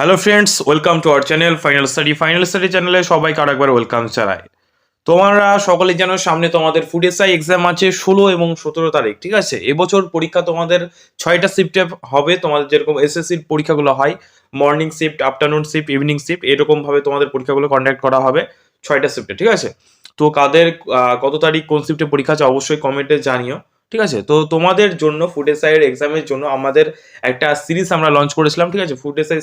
Hello friends welcome to our channel final study final study চ্যানেলে সবাইকে আরও একবার ওয়েলকাম জানাই। তোমরা সকলে জানো, সামনে তোমাদের ফুড এসআই এক্সাম আছে ষোলো এবং সতেরো তারিখ, ঠিক আছে? এবছর পরীক্ষা তোমাদের ছয়টা শিফটে হবে। তোমাদের যেরকম এসএসসির পরীক্ষাগুলো হয় morning shift afternoon shift evening shift এরকমভাবে তোমাদের পরীক্ষাগুলো কন্ডাক্ট করা হবে ছয়টা শিফটে ঠিক আছে? তো কাদের কত তারিখ কোন শিফটে পরীক্ষা আছে অবশ্যই কমেন্টে জানিও। ঠিক আছে? তো তোমাদের জন্য ফুড এসআইয়ের এক্সামের জন্য আমাদের একটা সিরিজ আমরা লঞ্চ করেছিলাম, ঠিক আছে? ফুড এসআই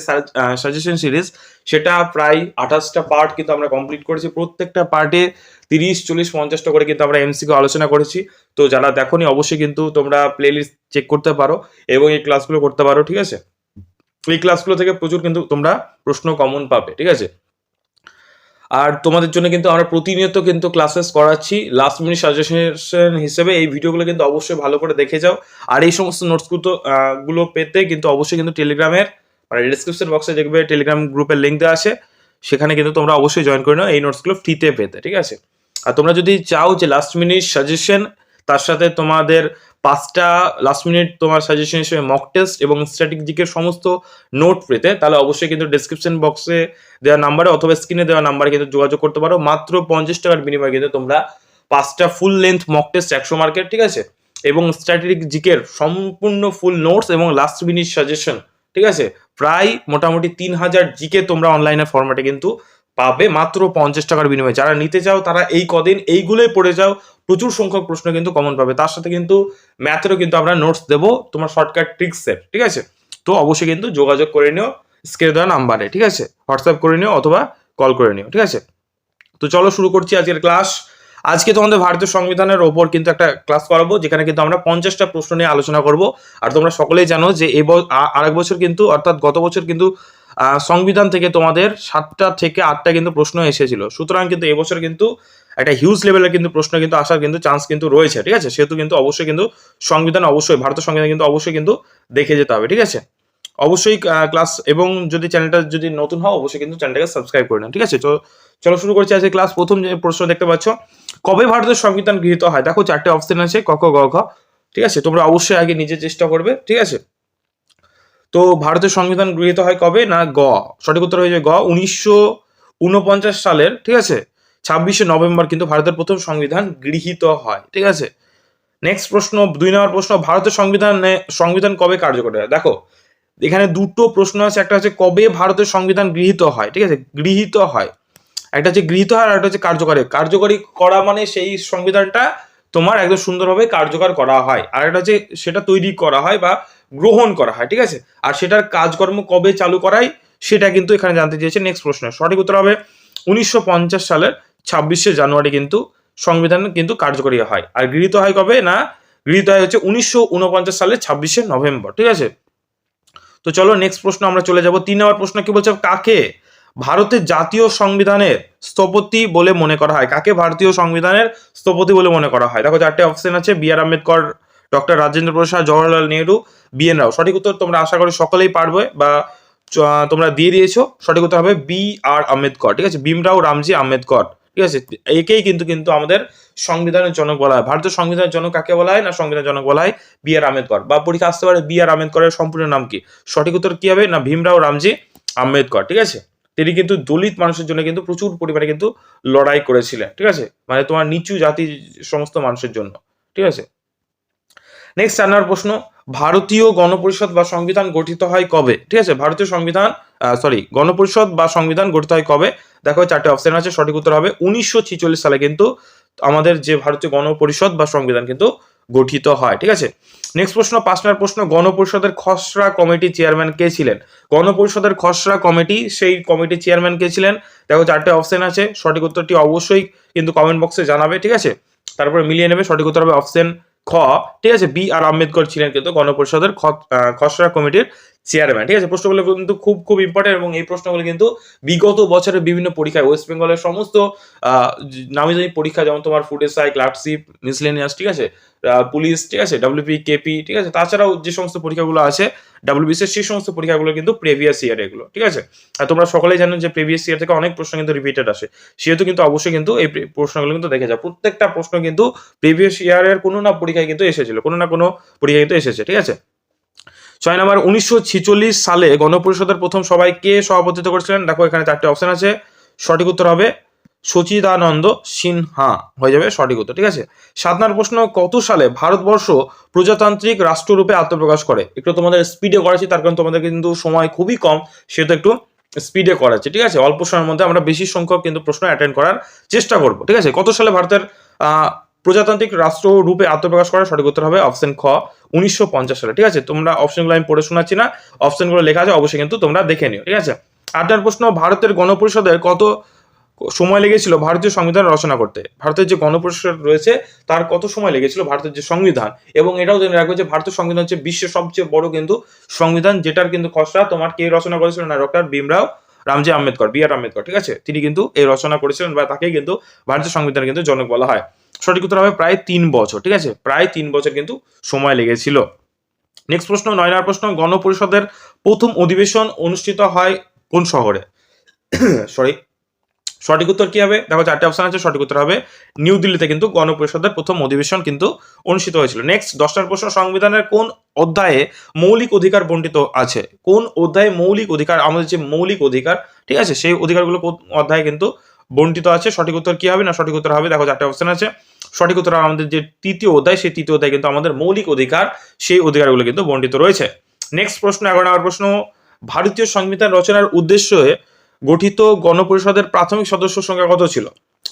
সাজেশন সিরিজ সেটা প্রায় আঠাশটা পার্ট কিন্তু আমরা কমপ্লিট করেছি। প্রত্যেকটা পার্টে তিরিশ, চল্লিশ, পঞ্চাশটা করে কিন্তু আমরা এমসিকিউ আলোচনা করেছি। তো যারা দেখোনি, অবশ্যই কিন্তু তোমরা প্লেলিস্ট চেক করতে পারো এবং এই ক্লাসগুলো করতে পারো, ঠিক আছে? এই ক্লাসগুলো থেকে প্রচুর কিন্তু তোমরা প্রশ্ন কমন পাবে, ঠিক আছে? আর তোমাদের জন্য কিন্তু আমরা প্রতিনিয়ত কিন্তু ক্লাসেস করাচ্ছি। লাস্ট মিনিট সাজেশন হিসেবে এই ভিডিওগুলো কিন্তু অবশ্যই ভালো করে দেখে যাও। আর এই সমস্ত নোটসগুলো গুলো পেতে কিন্তু অবশ্যই কিন্তু টেলিগ্রামের মানে ডিসক্রিপশন বক্সে দেখবে টেলিগ্রাম গ্রুপের লিঙ্ক দেওয়া আছে। সেখানে কিন্তু তোমরা অবশ্যই জয়েন করে নাও এই নোটসগুলো ফ্রিতে পেতে, ঠিক আছে? আর তোমরা যদি চাও যে লাস্ট মিনিট সাজেশন তার সাথে তোমাদের পাঁচটা লাস্ট মিনিট তোমার সাজেশন হিসেবে মক টেস্ট এবং স্ট্র্যাটেজিকের সমস্ত নোট পেতে, তাহলে অবশ্যই কিন্তু ডিসক্রিপশন বক্সে দেওয়া নাম্বারে অথবা স্ক্রিনে দেওয়া নাম্বারে কিন্তু যোগাযোগ করতে পারো। মাত্র পঞ্চাশ টাকার বিনিময়ে কিন্তু তোমরা পাঁচটা ফুল লেন্থ মক টেস্ট একশো মার্কেট ঠিক আছে? এবং স্ট্র্যাটেজিকের সম্পূর্ণ ফুল নোটস এবং লাস্ট মিনিট সাজেশন ঠিক আছে? প্রায় মোটামুটি তিন হাজার জিকে তোমরা অনলাইনের ফরম্যাটে কিন্তু পাবে মাত্র পঞ্চাশ টাকার বিনিময়ে। যারা নিতে চাও, তারা এই কদিন এইগুলোই পড়ে যাও। প্রচুর সংখ্যক প্রশ্ন কিন্তু কমন পাবে। তার সাথে কিন্তু ম্যাথেরও কিন্তু আমরা নোটস দেবো। তোমার শর্টকাট ট্রিক্সের ঠিক আছে? তো অবশ্যই কিন্তু যোগাযোগ করে নিও স্ক্রিনে দেওয়া নাম্বারে ঠিক আছে? হোয়াটসঅ্যাপ করে নিও অথবা কল করে নিও, ঠিক আছে? তো চলো শুরু করছি আজকের ক্লাস আজকে তোমাদের ভারতীয় সংবিধানের ওপর কিন্তু একটা ক্লাস করাবো, যেখানে কিন্তু আমরা পঞ্চাশটা প্রশ্ন নিয়ে আলোচনা করব। আর তোমরা সকলেই জানো যে আ- আরেক বছর কিন্তু, অর্থাৎ গত বছর কিন্তু সংবিধান থেকে তোমাদের সাতটা থেকে আটটা কিন্তু প্রশ্ন এসেছিল। সুতরাং কিন্তু এবছর কিন্তু একটা হিউজ লেভেলের কিন্তু প্রশ্ন কিন্তু আসার কিন্তু চান্স কিন্তু রয়েছে, ঠিক আছে? সেহেতু কিন্তু অবশ্যই কিন্তু সংবিধান অবশ্যই ভারতীয় সংবিধান কিন্তু অবশ্যই কিন্তু দেখে যেতে হবে, ঠিক আছে? অবশ্যই ক্লাস এবং যদি চ্যানেলটা যদি নতুন হয়, অবশ্যই কিন্তু চ্যানেলটাকে সাবস্ক্রাইব করে নেন ঠিক আছে? তো চলো শুরু করছি আজকে ক্লাস প্রথম যে প্রশ্ন দেখতে পাচ্ছ, কবে ভারতের সংবিধান গৃহীত হয়? দেখো, চারটে অপশন আছে, ক খ গ, ঘ, ঠিক আছে? তোমরা অবশ্যই আগে নিজে চেষ্টা করবে, ঠিক আছে? তো ভারতের সংবিধান গৃহীত হয় কবে? না, গ। সঠিক উত্তর হয়ে যায় গ, উনিশশো উনপঞ্চাশ সালের, ঠিক আছে? ছাব্বিশে নভেম্বর কিন্তু ভারতের প্রথম সংবিধান গৃহীত হয়, ঠিক আছে? নেক্সট প্রশ্ন, দুই নম্বর প্রশ্ন, ভারতের সংবিধানে, সংবিধান কবে কার্যকর হয়? দেখো, এখানে দুটো প্রশ্ন আছে, একটা হচ্ছে কবে ভারতের সংবিধান গৃহীত হয়, ঠিক আছে? গৃহীত হয়। একটা হচ্ছে গৃহীত হয় আর একটা হচ্ছে কার্যকরী। কার্যকরী করা মানে সেই সংবিধানটা তোমার একদম সুন্দরভাবে কার্যকর করা হয়। আর একটা হচ্ছে সেটা তৈরি করা হয় বা গ্রহণ করা হয়, ঠিক আছে? আর সেটার কাজকর্ম কবে চালু করায়, সেটা কিন্তু এখানে জানতে চেয়েছে। নেক্সট প্রশ্ন, সঠিক উত্তর হবে উনিশশো পঞ্চাশ সালের ছাব্বিশে জানুয়ারি কিন্তু সংবিধান কিন্তু কার্যকরী হয়। আর গৃহীত হয় কবে? না, গৃহীত হয় হচ্ছে উনিশশো উনপঞ্চাশ সালের ছাব্বিশে নভেম্বর, ঠিক আছে? তো চলো নেক্সট প্রশ্ন আমরা চলে যাব। তিন নম্বর প্রশ্ন কি বলছে? কাকে ভারতের জাতীয় সংবিধানের স্থপতি বলে মনে করা হয়? কাকে ভারতীয় সংবিধানের স্থপতি বলে মনে করা হয়? দেখো চারটে অপশন আছে, B R Ambedkar, doctor Rajendra Prasad Jawaharlal Nehru, B N Rao. সঠিক উত্তর তোমরা আশা করি সকলেই পারবে বা তোমরা দিয়ে দিয়েছ। সঠিক উত্তর হবে বি আর আম্বেদকর, ঠিক আছে? ভীমরাও রামজি আম্বেদকর। ঠিক আছে? একেই কিন্তু কিন্তু আমাদের সংবিধানের জনক বলা হয়। ভারতের সংবিধানের জনক কাকে বলা হয়? না সংবিধান জনক বলা হয় বি আর আম্বেদকর। বা পরীক্ষা আসতে পারে বি আর আম্বেদকরের সম্পূর্ণ নাম কি? সঠিক উত্তর কি হবে? না, ভীমরাও রামজি আম্বেদকর, ঠিক আছে? তিনি কিন্তু দলিত মানুষের জন্য কিন্তু প্রচুর পরিমাণে কিন্তু লড়াই করেছিলেন, ঠিক আছে? মানে তোমার নিচু জাতি সমস্ত মানুষের জন্য, ঠিক আছে? নেক্সট নম্বর প্রশ্ন ভারতীয় গণপরিষদ বা সংবিধান গঠিত হয় কবে? ঠিক আছে, ভারতীয় সংবিধান সরি গণপরিষদ বা সংবিধান গঠিত হয় কবে? দেখো চারটে অপশন আছে, সঠিক উত্তর হবে উনিশশো সালে কিন্তু আমাদের যে ভারতীয় গণপরিষদ বা সংবিধান কিন্তু গঠিত হয়, ঠিক আছে? নেক্সট প্রশ্ন, পাঁচ নম্বর প্রশ্ন, গণপরিষদের খসড়া কমিটি চেয়ারম্যান কে ছিলেন? গণপরিষদের খসড়া কমিটি, সেই কমিটির চেয়ারম্যান কে ছিলেন? দেখো, চারটে অপশন আছে, সঠিক উত্তরটি অবশ্যই কিন্তু কমেন্ট বক্সে জানাবে, ঠিক আছে? তারপরে মিলিয়ে নেবে, সঠিক উত্তর হবে অপশন খ ঠিক আছে বি আর আম্বেদকর ছিলেন কিন্তু গণপরিষদের খসড়া কমিটির চেয়ারম্যান ঠিক আছে? প্রশ্নগুলো কিন্তু খুব খুব ইম্পর্টেন্ট এবং এই প্রশ্নগুলো কিন্তু বিগত বছরের বিভিন্ন পরীক্ষায় ওয়েস্ট বেঙ্গলের সমস্ত নামি দামি পরীক্ষা, যেমন তোমার ফুড এসআই ক্লার্কশিপ মিসলেনিয়াস ঠিক আছে? পুলিশ ঠিক আছে? ডাব্লিউপি কেপি ঠিক আছে? তাছাড়াও যে সমস্ত পরীক্ষাগুলো আছে ডাব্লিউবিসিএস সেই সমস্ত পরীক্ষাগুলো কিন্তু প্রিভিয়াস ইয়ার এগুলো, ঠিক আছে? আর তোমরা সকলেই জানো যে প্রিভিয়াস ইয়ার থেকে অনেক প্রশ্ন কিন্তু রিপিটেড আসে। সেহেতু কিন্তু অবশ্যই কিন্তু এই প্রশ্নগুলো কিন্তু দেখে যাও। প্রত্যেকটা প্রশ্ন কিন্তু প্রিভিয়াস ইয়ারের কোনো না পরীক্ষায় কিন্তু এসেছিল, কোনো না কোনো পরীক্ষায় কিন্তু এসেছে, ঠিক আছে? ছয় নম্বর, উনিশশো সালে গণপরিষদের প্রথম সভায় কে সভাপতিত্ব করেছিলেন? দেখো, এখানে চারটে অপশন আছে। সঠিক উত্তর হবে সচিদানন্দ সিনহা। হয়ে যাবে সঠিক উত্তর, ঠিক আছে? সাত নম্বর প্রশ্ন, কত সালে ভারতবর্ষ প্রজাতান্ত্রিক রাষ্ট্ররূপে আত্মপ্রকাশ করে? একটু তোমাদের স্পিডে করাচ্ছি, তার কারণ তোমাদের কিন্তু সময় খুবই কম, সেহেতু একটু স্পিডে করাচ্ছে, ঠিক আছে? অল্প সময়ের মধ্যে আমরা বেশি সংখ্যক কিন্তু প্রশ্ন অ্যাটেন্ড করার চেষ্টা করব, ঠিক আছে? কত সালে ভারতের প্রজাতান্ত্রিক রাষ্ট্র রূপে আত্মপ্রকাশ করার সঠিক উত্তর হবে অপশন খ। উনিশশো পঞ্চাশ সালে, ঠিক আছে? তোমরা অপশনগুলো আমি পড়ে শোনাচ্ছি না অপশনগুলো লেখা আছে, অবশ্যই কিন্তু তোমরা দেখে নিও, ঠিক আছে? আটটার প্রশ্ন, ভারতের গণপরিষদের কত সময় লেগেছিল ভারতীয় সংবিধান রচনা করতে? ভারতের যে গণপরিষদ রয়েছে, তার কত সময় লেগেছিল ভারতের যে সংবিধান? এবং এটাও জেনে রাখবে যে ভারতের সংবিধান হচ্ছে বিশ্বের সবচেয়ে বড় কিন্তু সংবিধান, যেটার কিন্তু খসড়া তোমার কে রচনা করেছিলেন না? Doctor Bhimrao Ramji Ambedkar, B R Ambedkar, ঠিক আছে? তিনি কিন্তু এই রচনা করেছিলেন বা তাকেই কিন্তু ভারতীয় সংবিধান কিন্তু জনক বলা হয়। সঠিক উত্তর হবে প্রায় তিন বছর, ঠিক আছে? প্রায় তিন বছর কিন্তু সময় লেগেছিল। নেক্সট প্রশ্ন নয় নম্বর প্রশ্ন, গণপরিষদের প্রথম অধিবেশন অনুষ্ঠিত হয় কোন শহরে? সরি সঠিক উত্তর কি হবে? দেখো চারটে অপশন আছে, সঠিক উত্তর হবে নিউ দিল্লিতে কিন্তু গণপরিষদের প্রথম অধিবেশন কিন্তু অনুষ্ঠিত হয়েছিল। নেক্সট দশটার প্রশ্ন, সংবিধানের কোন অধ্যায়ে মৌলিক অধিকার বণ্টিত আছে? কোন অধ্যায়ে মৌলিক অধিকার, আমাদের যে মৌলিক অধিকার, ঠিক আছে? সেই অধিকারগুলো অধ্যায়ে কিন্তু বণ্টিত আছে, সঠিক উত্তর কি হবে না সঠিক উত্তর হবে? দেখো চারটে অপশন আছে। সঠিক উত্তর আমাদের যে তৃতীয় অধ্যায়, সেই তৃতীয় অধ্যায় কিন্তু আমাদের মৌলিক অধিকার, সেই অধিকারগুলো কিন্তু বণ্টিত রয়েছে। নেক্সট প্রশ্ন, এগারো নম্বর প্রশ্ন, ভারতীয় সংবিধান রচনার উদ্দেশ্যে গঠিত গণপরিষদের প্রাথমিক সদস্য সংখ্যা কত ছিল?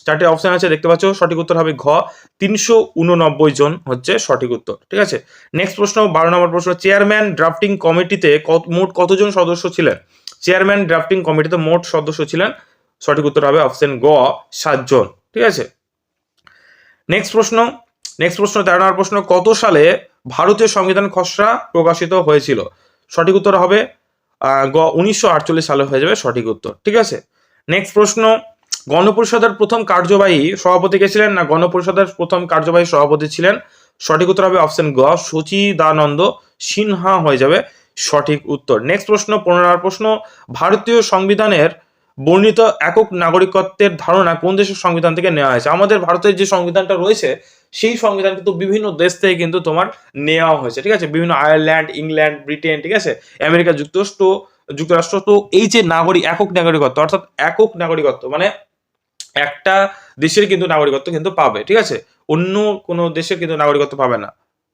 চারটে অপশন আছে, দেখতে পাচ্ছ, সঠিক উত্তর হবে ঘ। তিনশো উননব্বই জন হচ্ছে সঠিক উত্তর, ঠিক আছে? নেক্সট প্রশ্ন, বারো নম্বর প্রশ্ন চেয়ারম্যান ড্রাফটিং কমিটিতে মোট কতজন সদস্য ছিলেন? চেয়ারম্যান ড্রাফটিং কমিটিতে মোট সদস্য ছিলেন সঠিক উত্তর হবে অপশন গ, সাতজন। ঠিক আছে? নেক্সট প্রশ্ন নেক্সট প্রশ্ন, তেরো নম্বর প্রশ্ন, কত সালে ভারতীয় সংবিধান খসড়া প্রকাশিত হয়েছিল? সঠিক উত্তর হবে গ, উনিশশো আটচল্লিশ সালে হয়ে যাবে সঠিক উত্তর। ঠিক আছে? নেক্সট প্রশ্ন, গণপরিষদের প্রথম কার্যবাহী সভাপতি কে ছিলেন না গণপরিষদের প্রথম কার্যবাহী সভাপতি ছিলেন? সঠিক উত্তর হবে অপশন গ, সচিদানন্দ সিনহা হয়ে যাবে সঠিক উত্তর। নেক্সট প্রশ্ন, পনেরো প্রশ্ন, ভারতীয় সংবিধানের বর্ণিত একক নাগরিকত্বের ধারণা কোন দেশের সংবিধান থেকে নেওয়া হয়েছে? আমাদের ভারতের যে সংবিধানটা রয়েছে, সেই সংবিধান কিন্তু বিভিন্ন দেশ থেকে কিন্তু তোমার নেওয়া হয়েছে, ঠিক আছে? বিভিন্ন আয়ারল্যান্ড, ইংল্যান্ড, ব্রিটেন, ঠিক আছে? আমেরিকা যুক্তরাষ্ট্র যুক্তরাষ্ট্র, তো এই যে নাগরিক একক নাগরিকত্ব, অর্থাৎ একক নাগরিকত্ব মানে একটা দেশের কিন্তু নাগরিকত্ব কিন্তু পাবে, ঠিক আছে? অন্য কোনো দেশের কিন্তু নাগরিকত্ব পাবে না।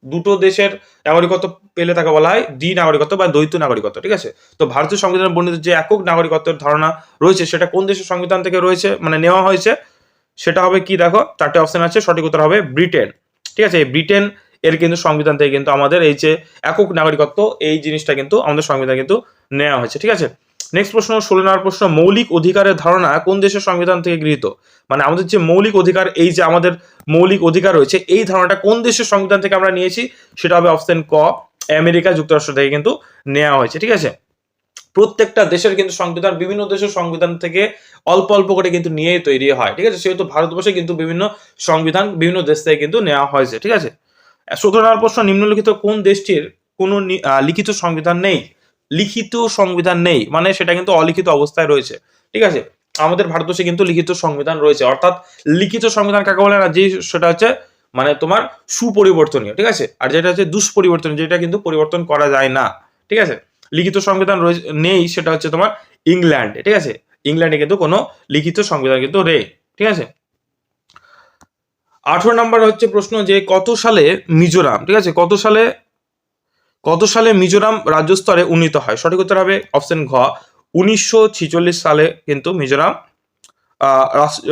দুটো দেশের নাগরিকত্ব পেলে তাকে বলা হয় দ্বি নাগরিকত্ব বা দ্বৈত নাগরিকত্ব, ঠিক আছে? তো ভারতীয় সংবিধান বর্ণিত যে একক নাগরিকত্বের ধারণা রয়েছে, সেটা কোন দেশের সংবিধান থেকে রয়েছে মানে নেওয়া হয়েছে, সেটা হবে কি দেখো? চারটে অপশন আছে, সঠিক উত্তর হবে ব্রিটেন, ঠিক আছে? ব্রিটেন এর কিন্তু সংবিধান থেকে কিন্তু আমাদের এই যে একক নাগরিকত্ব, এই জিনিসটা কিন্তু আমাদের সংবিধান কিন্তু নেওয়া হয়েছে, ঠিক আছে? নেক্সট প্রশ্ন, ষোলো নম্বর প্রশ্ন, মৌলিক অধিকারের ধারণা কোন দেশের সংবিধান থেকে গৃহীত? মানে আমাদের যে মৌলিক অধিকার, এই যে আমাদের মৌলিক অধিকার রয়েছে, এই ধারণাটা কোন দেশের সংবিধান থেকে আমরা নিয়েছি, সেটা হবে অপশন ক, আমেরিকা, যুক্তরাষ্ট্র থেকে কিন্তু নেওয়া হয়েছে, ঠিক আছে? প্রত্যেকটা দেশের কিন্তু সংবিধান, বিভিন্ন দেশের সংবিধান থেকে অল্প অল্প করে কিন্তু নিয়েই তৈরি হয়, ঠিক আছে? সেহেতু ভারতবর্ষে কিন্তু বিভিন্ন সংবিধান বিভিন্ন দেশ থেকে কিন্তু নেওয়া হয়েছে, ঠিক আছে? সতেরো নম্বর প্রশ্ন, নিম্নলিখিত কোন দেশটির কোনো লিখিত সংবিধান নেই? লিখিত সংবিধান নেই মানে সেটা কিন্তু অলিখিত অবস্থায় রয়েছে। ঠিক আছে? আমাদের ভারতবর্ষে কিন্তু লিখিত সংবিধান রয়েছে। অর্থাৎ লিখিত সংবিধান কাকে বলে না? যে সেটা হচ্ছে মানে তোমার সুপরিবর্তনীয়, ঠিক আছে? আর যেটা হচ্ছে দুষ্পরিবর্তনীয়, যেটা কিন্তু পরিবর্তন করা যায় না। ঠিক আছে? লিখিত সংবিধান রয়েছে, নেই, সেটা হচ্ছে তোমার ইংল্যান্ড, ঠিক আছে? ইংল্যান্ডে কিন্তু কোনো লিখিত সংবিধান কিন্তু রে ঠিক আছে? আঠারো নম্বর হচ্ছে প্রশ্ন যে, কত সালে মিজোরাম, ঠিক আছে? কত সালে কত সালে মিজোরাম রাজ্য স্তরে উন্নীত হয়? সঠিক উত্তর হবে অপশন ঘ। উনিশশো সালে কিন্তু মিজোরাম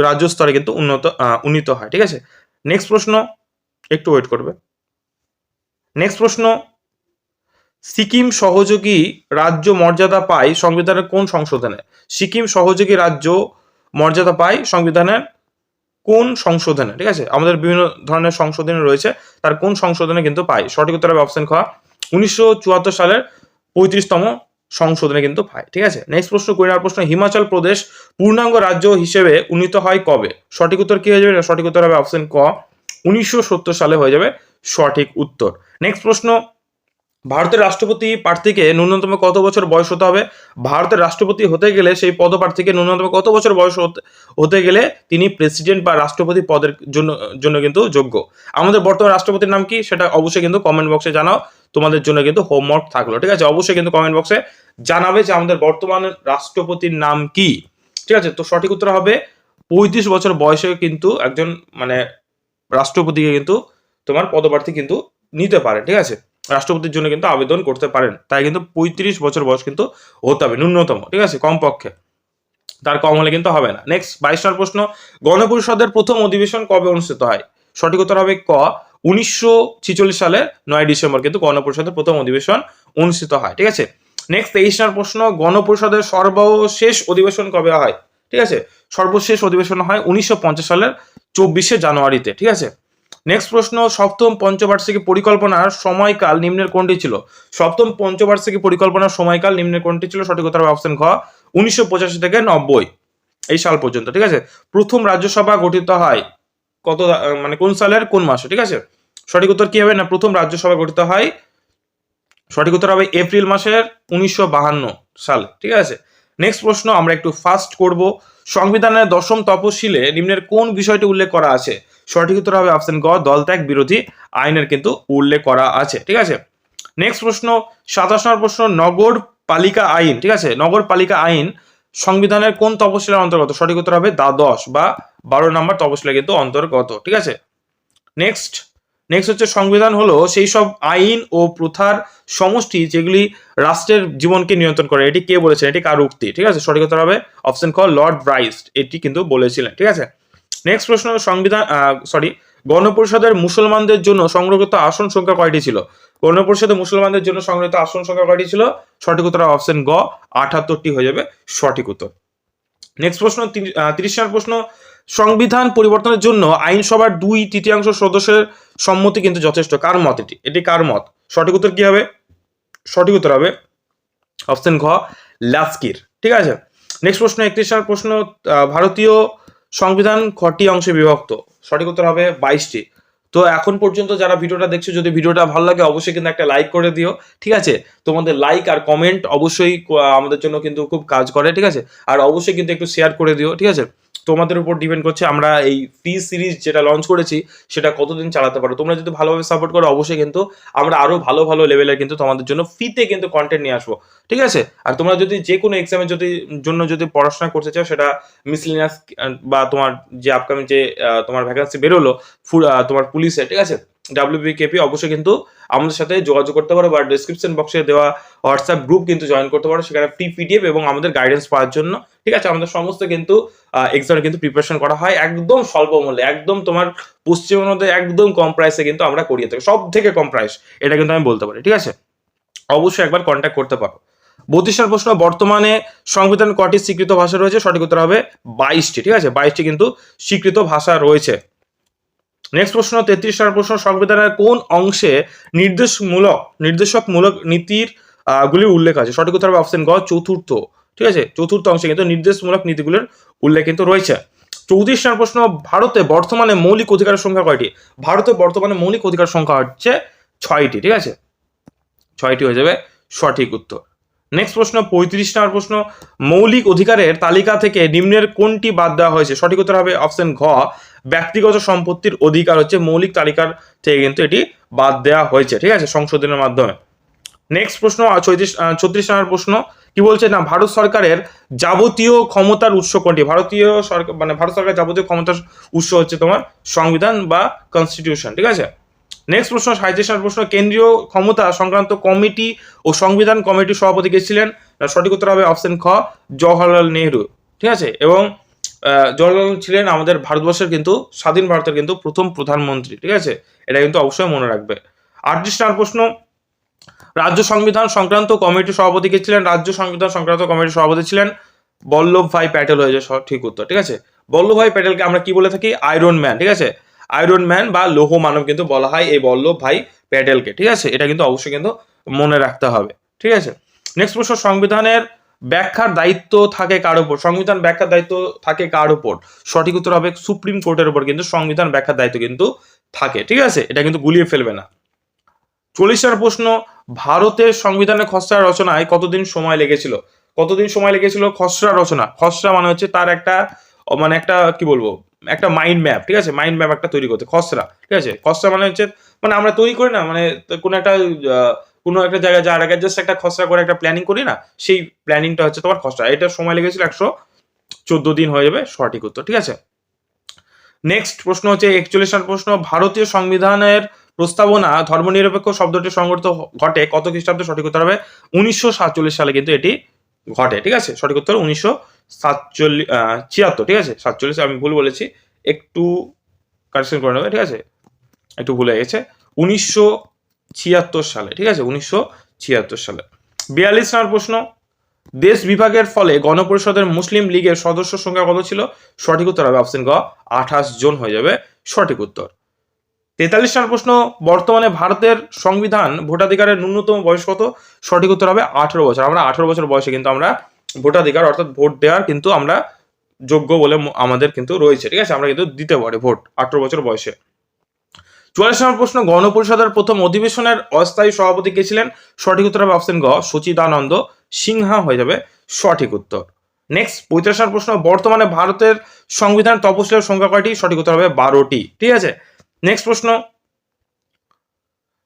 রাজ্য স্তরে কিন্তু উন্নত উন্নীত হয়। ঠিক আছে? নেক্সট প্রশ্ন, একটু ওয়েট করবে। নেক্সট প্রশ্ন, সিকিম সহযোগী রাজ্য মর্যাদা পায় সংবিধানের কোন সংশোধনে? সিকিম সহযোগী রাজ্য মর্যাদা পায় সংবিধানের কোন সংশোধনে? ঠিক আছে? আমাদের বিভিন্ন ধরনের সংশোধনী রয়েছে, তার কোন সংশোধনে কিন্তু পায়? সঠিক উত্তর হবে অপশন খ। উনিশশো চুয়াত্তর সালের পঁয়ত্রিশতম সংশোধনে কিন্তু পায়, ঠিক আছে? নেক্সট প্রশ্ন কুড়ি প্রশ্ন, হিমাচল প্রদেশ পূর্ণাঙ্গ রাজ্য হিসেবে উন্নীত হয় কবে? সঠিক উত্তর কি হয়ে যাবে? সঠিক উত্তর হবে অপশন ক। উনিশশো সত্তর সালে হয়ে যাবে সঠিক উত্তর। নেক্সট প্রশ্ন, ভারতের রাষ্ট্রপতি প্রার্থীকে ন্যূনতম কত বছর বয়স হতে হবে? ভারতের রাষ্ট্রপতি হতে গেলে সেই পদপ্রার্থীকে ন্যূনতম কত বছর বয়স হতে গেলে তিনি প্রেসিডেন্ট বা রাষ্ট্রপতি পদের জন্য জন্য কিন্তু যোগ্য। আমাদের বর্তমান রাষ্ট্রপতির নাম কি? সেটা অবশ্যই কিন্তু কমেন্ট বক্সে জানাও। তোমাদের জন্য কিন্তু হোমওয়ার্ক থাকল। ঠিক আছে? অবশ্যই কিন্তু কমেন্ট বক্সে জানাবে যে আমাদের বর্তমান রাষ্ট্রপতির নাম কি। ঠিক আছে? তো সঠিক উত্তর হবে, পঁয়ত্রিশ বছর বয়সে কিন্তু একজন মানে রাষ্ট্রপতিকে কিন্তু তোমার পদপ্রার্থী কিন্তু নিতে পারে। ঠিক আছে? রাষ্ট্রপতির জন্য কিন্তু আবেদন করতে পারেন। তাই কিন্তু পঁয়ত্রিশ বছর বয়স কিন্তু হতে হবে, ন্যূনতম। ঠিক আছে? কমপক্ষে। তার কম হলে কিন্তু হবে না। নেক্সট বাইশ নম্বর প্রশ্ন, গণপরিষদের প্রথম অধিবেশন কবে অনুষ্ঠিত হয়? সঠিক উত্তর হবে ক উনিশশো সালে নয় ডিসেম্বর কিন্তু গণপরিষদের প্রথম অধিবেশন অনুষ্ঠিত হয়, ঠিক আছে? নেক্সট তেইশ নম্বর প্রশ্ন, গণপরিষদের সর্বশেষ অধিবেশন কবে হয়? ঠিক আছে? সর্বশেষ অধিবেশন হয় উনিশশো পঞ্চাশ সালের চব্বিশে জানুয়ারিতে, ঠিক আছে? নেক্সট প্রশ্ন, সপ্তম পঞ্চবার্ষিকী পরিকল্পনার সময়কাল নিম্নের কোনটি ছিল? সপ্তম পঞ্চবার্ষিকী পরিকল্পনার সময়কাল নিম্নের কোনটি ছিল? সঠিক উত্তর অপশন ঘ, উনিশশো পঁচাশি থেকে নব্বই, এই সাল পর্যন্ত, ঠিক আছে? প্রথম রাজ্যসভা গঠিত হয় কত মানে কোন সালের কোন মাসে, ঠিক আছে? সঠিক উত্তর কি হবে? না, প্রথম রাজ্যসভা গঠিত হয়, সঠিক উত্তর হবে এপ্রিল মাসের উনিশশো সালে, ঠিক আছে? নেক্সট প্রশ্ন, আমরা একটু ফাস্ট করব। সংবিধানের দশম তপশিলে নিম্নের কোন বিষয়টি উল্লেখ করা আছে? সঠিক উত্তর হবে অপশন গ, দলত্যাগ, বিরোধী আইনের কিন্তু উল্লেখ করা আছে, ঠিক আছে? নেক্সট প্রশ্ন, সাতাশ নম্বর প্রশ্ন, নগর পালিকা আইন, ঠিক আছে? নগর পালিকা আইন সংবিধানের কোন তপশিলের অন্তর্গত? সঠিক উত্তর হবে দ্বাদশ বা বারো নম্বর তপশিলে কিন্তু অন্তর্গত, ঠিক আছে? নেক্সট নেক্সট হচ্ছে সংবিধান হলো সেই সব আইন ও প্রথার সমষ্টি যেগুলি রাষ্ট্রের জীবনকে নিয়ন্ত্রণ করে। এটি কে বলেছেন? এটি কার উক্তি? ঠিক আছে? সঠিক উত্তর হবে অপশন ক, লর্ড ব্রাইস্ট। এটি কিন্তু বলেছিলেন, ঠিক আছে? নেক্সট প্রশ্ন, সংবিধান সরি গণপরিষদের মুসলমানদের জন্য সংরক্ষিত আসন সংখ্যা কয়টি ছিল? গণপরিষদের মুসলমানদের জন্য সংরক্ষিত আসন সংখ্যা কয়টি ছিল? সঠিক উত্তর অপশন গ আঠাত্তরটি হয়ে যাবে সঠিক উত্তর। নেক্সট প্রশ্ন তিরিশ নম্বর প্রশ্ন, সংবিধান পরিবর্তনের জন্য আইনসভার দুই তৃতীয়াংশ সদস্যের সম্মতি কিন্তু যথেষ্ট। কার মত এটি? এটি কার মত? সঠিক উত্তর কি হবে? সঠিক উত্তর হবে অপশন ঘ, লাস্কির। ঠিক আছে? নেক্সট প্রশ্ন, একত্রিশ নম্বর প্রশ্ন ভারতীয় সংবিধান কটি অংশে বিভক্ত। সঠিক উত্তর হবে বাইশটি। তো এখন পর্যন্ত যারা ভিডিওটা দেখছ, যদি ভিডিওটা ভালো লাগে, অবশ্যই কিন্তু একটা লাইক করে দিও, ঠিক আছে? তোমাদের লাইক আর কমেন্ট অবশ্যই আমাদের জন্য কিন্তু খুব কাজ করে, ঠিক আছে? আর অবশ্যই কিন্তু একটু শেয়ার করে দিও, ঠিক আছে? তোমাদের উপর ডিপেন্ড করছে আমরা এই ফ্রি সিরিজ যেটা লঞ্চ করেছি, সেটা কতদিন চালাতে পারো তোমরা যদি ভালোভাবে সাপোর্ট করো, অবশ্যই কিন্তু আমরা আরও ভালো ভালো লেভেলের কিন্তু তোমাদের জন্য ফ্রিতে কিন্তু কন্টেন্ট নিয়ে আসব। ঠিক আছে? আর তোমরা যদি যে কোনো এক্সামের যদি, জন্য যদি পড়াশোনা করতে চাও, সেটা মিসলিনাস বা তোমার যে আপকামিং যে তোমার ভ্যাকান্সি বেরোলো তোমার পুলিশে ঠিক আছে? ডাব্লিউবি কেপি অবশ্যই কিন্তু আমাদের সাথে যোগাযোগ করতে পারো বা ডিসক্রিপশন বক্সে দেওয়া হোয়াটসঅ্যাপ গ্রুপ কিন্তু জয়েন করতে পারো। সেখানে ফ্রি পিডিএফ এবং আমাদের গাইডেন্স পাওয়ার জন্য। ঠিক আছে? আমাদের সমস্ত কিন্তু এক্সামে কিন্তু প্রিপারেশন করা হয় একদম স্বল্প মূল্যে। একদম তোমার পশ্চিমের মধ্যে একদম কম প্রাইসে কিন্তু আমরা করিয়ে থাকি। সব থেকে কম প্রাইস এটা কিন্তু আমি বলতে পারি। ঠিক আছে? অবশ্যই একবার কন্ট্যাক্ট করতে পারো। বত্রিশ নম্বর প্রশ্ন, বর্তমানে সংবিধান কটি স্বীকৃত ভাষা রয়েছে? সঠিক উত্তর হবে বাইশটি। ঠিক আছে? বাইশটি কিন্তু স্বীকৃত ভাষা রয়েছে। নেক্সট প্রশ্ন, তেত্রিশ নম্বর প্রশ্ন, সংবিধানের কোন অংশে নির্দেশমূলক, নির্দেশকমূলক নীতির গুলির উল্লেখ আছে? সঠিক উত্তর হবে অপশন গ, চতুর্থ। ঠিক আছে? চতুর্থ অংশে কিন্তু নির্দেশমূলক নীতিগুলির উল্লেখ কিন্তু রয়েছে। চৌত্রিশ নম্বর প্রশ্ন, ভারতে বর্তমানে মৌলিক অধিকারের সংখ্যা কয়টি? ভারতে বর্তমানে মৌলিক অধিকার সংখ্যা হচ্ছে ছয়টি, ঠিক আছে? ছয়টি হয়ে যাবে সঠিক উত্তর। নেক্সট প্রশ্ন, পঁয়ত্রিশ নম্বর প্রশ্ন, মৌলিক অধিকারের তালিকা থেকে নিম্নের কোনটি বাদ দেওয়া হয়েছে? সঠিক উত্তর হবে অপশন ঘ ব্যক্তিগত সম্পত্তির অধিকার হচ্ছে মৌলিক তালিকার থেকে কিন্তু এটি বাদ দেওয়া হয়েছে, ঠিক আছে, সংশোধনের মাধ্যমে। নেক্সট প্রশ্ন চৌত্রিশ ছত্রিশ নম্বর প্রশ্ন, কি বলছে? না, ভারত সরকারের যাবতীয় ক্ষমতার উৎস কোনটি? ভারতীয় সরকার মানে ভারত সরকার যাবতীয় ক্ষমতার উৎস হচ্ছে তোমার সংবিধান বা কনস্টিটিউশন ঠিক আছে? নেক্সট প্রশ্ন সাঁত্রিশ নম্বর প্রশ্ন, কেন্দ্রীয় ক্ষমতা সংক্রান্ত কমিটি ও সংবিধান কমিটির সভাপতি কে ছিলেন? সঠিক উত্তর হবে অপশন খ, জওহরলাল নেহরু, ঠিক আছে? এবং নেহরু ছিলেন আমাদের ভারতবর্ষের কিন্তু, স্বাধীন ভারতের কিন্তু প্রথম প্রধানমন্ত্রী, ঠিক আছে? এটা কিন্তু অবশ্যই মনে রাখবে। আটত্রিশ নম্বর প্রশ্ন, রাজ্য সংবিধান সংক্রান্ত কমিটির সভাপতি কে ছিলেন? রাজ্য সংবিধান সংক্রান্ত কমিটির সভাপতি ছিলেন বল্লভ ভাই প্যাটেল হয়েছে সঠিক উত্তর, ঠিক আছে? বল্লভ ভাই প্যাটেলকে আমরা কি বলে থাকি? আয়রন ম্যান, ঠিক আছে? আয়রন ম্যান বা লৌহ মানব কিন্তু বলা হয় এই বল্লভ ভাই প্যাটেলকে, ঠিক আছে? এটা কিন্তু অবশ্যই কিন্তু মনে রাখতে হবে, ঠিক আছে? নেক্সট প্রশ্ন, সংবিধানের ব্যাখ্যার দায়িত্ব থাকে কার উপর? সংবিধান ব্যাখ্যার দায়িত্ব থাকে কার উপর? সঠিক উত্তর হবে সুপ্রিম কোর্টের উপর, কিন্তু সংবিধান ব্যাখ্যার দায়িত্ব কিন্তু থাকে, ঠিক আছে? এটা কিন্তু গুলিয়ে ফেলবে না। চল্লিশ প্রশ্ন ভারতের সংবিধানের খসড়া রচনায় কতদিন সময় লেগেছিল? কতদিন সময় লেগেছিল খসড়া রচনা? খসড়া মানে হচ্ছে তার একটা মানে একটা, কি বলব, একটা মাইন্ড ম্যাপ ঠিক আছে? মাইন্ড ম্যাপ একটা তৈরি করতে, খসড়া, ঠিক আছে? খসড়া মানে হচ্ছে মানে আমরা তৈরি করি না মানে কোনো একটা কোনো একটা জায়গায় যাওয়ার আগে জাস্ট একটা খসড়া করে একটা প্ল্যানিং করি না, সেই প্ল্যানিংটা হচ্ছে তোমার খসড়া। এটা সময় লেগেছিল একশো চোদ্দ দিন হয়ে যাবে, সঠিক উত্তর, ঠিক আছে? নেক্সট প্রশ্ন হচ্ছে একচল্লিশ নম্বর প্রশ্ন, ভারতীয় সংবিধানের প্রস্তাবনা ধর্মনিরপেক্ষ শব্দটি সংগঠিত ঘটে কত খ্রিস্টাব্দে? সঠিক উত্তর হবে উনিশশো সাতচল্লিশ সালে কিন্তু এটি ঘটে, ঠিক আছে? সঠিক উত্তর উনিশশো সাতচল্লিশ ছিয়াত্তর, ঠিক আছে? সাতচল্লিশ, আমি ভুল বলেছি। একটু কারেকশন করে নেবে, ঠিক আছে? একটু ভুলে গেছে। উনিশশো ছিয়াত্তর সালে, ঠিক আছে? উনিশশো ছিয়াত্তর সালে। বিয়াল্লিশ নম্বর প্রশ্ন, দেশ বিভাগের ফলে গণপরিষদের মুসলিম লীগের সদস্য সংখ্যা কত ছিল? সঠিক উত্তর হবে অপশন গ আঠাশ জন হয়ে যাবে সঠিক উত্তর। তেতাল্লিশ নম্বর প্রশ্ন, বর্তমানে ভারতের সংবিধান ভোটাধিকারের ন্যূনতম বয়স কত? সঠিক উত্তর হবে আঠারো বছর। আমরা আঠারো বছর বয়সে কিন্তু আমরা ভোটাধিকার, অর্থাৎ ভোট দেওয়ার কিন্তু আমরা যোগ্য বলে আমাদের কিন্তু রয়েছে, ঠিক আছে? আমরা কিন্তু দিতে পারি ভোট আঠারো বছর বয়সে। চুয়াল্লিশ নম্বর প্রশ্ন, গণপরিষদের প্রথম অধিবেশনের অস্থায়ী সভাপতি কে ছিলেন? সঠিক উত্তর হবে অপশন গ, সচিদানন্দ। সিংহা হয়ে যাবে সঠিক উত্তর। নেক্সট পঁয়ত্রিশ নম্বর প্রশ্ন, বর্তমানে ভারতের সংবিধান তপশিলের সংখ্যা কয়টি? সঠিক উত্তর হবে বারোটি। ঠিক আছে? নেক্সট প্রশ্ন,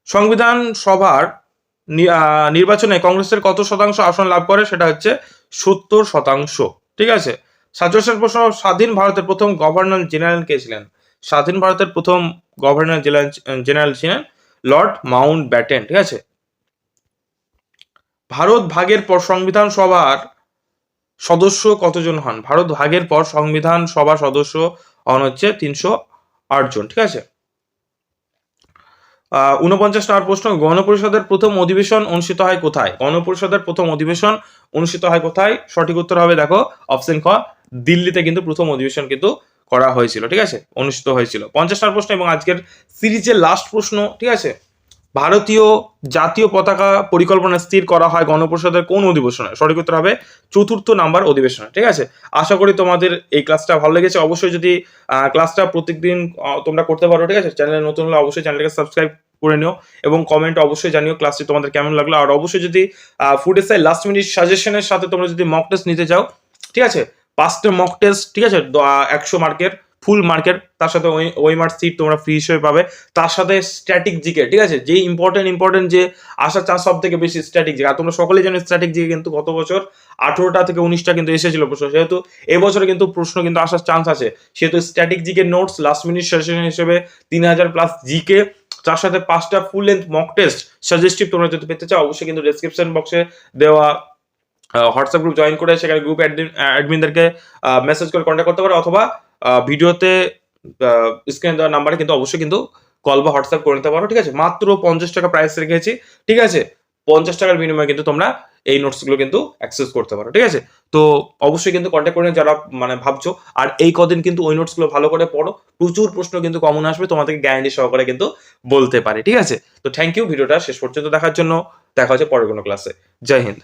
সংবিধান সভার নির্বাচনে কংগ্রেসের কত শতাংশ আসন লাভ করে? সেটা হচ্ছে সত্তর শতাংশ। ঠিক আছে? সাতচল্লিশ প্রশ্ন, স্বাধীন ভারতের প্রথম গভর্নর জেনারেল কে ছিলেন? স্বাধীন ভারতের প্রথম গভর্নর জেনারেল ছিলেন লর্ড মাউন্ট ব্যাটেন ঠিক আছে? ভারত ভাগের পর সংবিধান সভার সদস্য কতজন হন? ভারত ভাগের পর সংবিধান সভা সদস্য হন হচ্ছে তিনশো আট জন ঠিক আছে? আহ, ঊনপঞ্চাশ নম্বর প্রশ্ন গণপরিষদের প্রথম অধিবেশন অনুষ্ঠিত হয় কোথায়? গণপরিষদের প্রথম অধিবেশন অনুষ্ঠিত হয় কোথায়? সঠিক উত্তর হবে দেখো অপশন খ দিল্লিতে কিন্তু প্রথম অধিবেশন কিন্তু করা হয়েছিল, ঠিক আছে? অনুষ্ঠিত হয়েছিল। পঞ্চাশ নম্বর প্রশ্ন এবং আজকের সিরিজের লাস্ট প্রশ্ন, ঠিক আছে? ভারতীয় জাতীয় পতাকা পরিকল্পনা স্থির করা হয় গণপরিষদের কোন অধিবেশনে? সঠিক উত্তর হবে চতুর্থ নাম্বার অধিবেশনে, ঠিক আছে? আশা করি তোমাদের এই ক্লাসটা ভালো লেগেছে। অবশ্যই যদি ক্লাসটা প্রত্যেকদিন তোমরা করতে পারো, ঠিক আছে? চ্যানেলে নতুন হলে অবশ্যই চ্যানেলকে সাবস্ক্রাইব করে নিও এবং কমেন্ট অবশ্যই জানিও ক্লাসটি তোমাদের কেমন লাগল। আর অবশ্যই যদি ফুড এসআই লাস্ট মিনিট সাজেশনের সাথে তোমরা যদি মক টেস্ট নিতে চাও, ঠিক আছে? পাঁচটা মক টেস্ট ঠিক আছে? একশো মার্কের ফুল মার্কের, তার সাথে মার্ক সিট তোমরা ফ্রি হিসেবে পাবে। তার সাথে স্ট্যাটিক জিকে ঠিক আছে? যে ইম্পর্টেন্ট ইম্পর্টেন্ট যে আসার চান্স সব থেকে বেশি স্ট্যাটিক জিকে আর তোমরা সকলেই জানো স্ট্যাটিক জিকে কিন্তু গত বছর আঠেরোটা থেকে উনিশটা কিন্তু এসেছিল প্রশ্ন। সেহেতু এবছরে কিন্তু প্রশ্ন কিন্তু আসার চান্স আছে। সেহেতু static GK notes last minute session হিসেবে তিন হাজার প্লাস জিকে তার সাথে পাঁচটা full length mock test suggestive তোমরা যদি পেতে চাও, অবশ্যই কিন্তু ডেসক্রিপশন বক্সে দেওয়া হোয়াটসঅ্যাপ গ্রুপ জয়েন করে সেখানে গ্রুপ অ্যাডমিনদেরকে মেসেজ করে কন্ট্যাক্ট করতে পারো অথবা ভিডিওতে স্ক্রিনে দেওয়া নাম্বারে কিন্তু অবশ্যই কিন্তু কল বা হোয়াটসঅ্যাপ করে নিতে পারো, ঠিক আছে? মাত্র পঞ্চাশ টাকা প্রাইস রেখেছি, ঠিক আছে? পঞ্চাশ টাকার বিনিময়ে কিন্তু তোমরা এই নোটসগুলো কিন্তু অ্যাক্সেস করতে পারো, ঠিক আছে? তো অবশ্যই কিন্তু কন্ট্যাক্ট করে যারা মানে ভাবছ। আর এই কদিন কিন্তু ওই নোটসগুলো ভালো করে পড়ো। প্রচুর প্রশ্ন কিন্তু কমন আসবে, তোমাদেরকে গ্যারান্টি সহকারে কিন্তু বলতে পারে, ঠিক আছে? তো থ্যাংক ইউ ভিডিওটা শেষ পর্যন্ত দেখার জন্য। দেখা হচ্ছে পরের কোনো ক্লাসে জয় হিন্দ।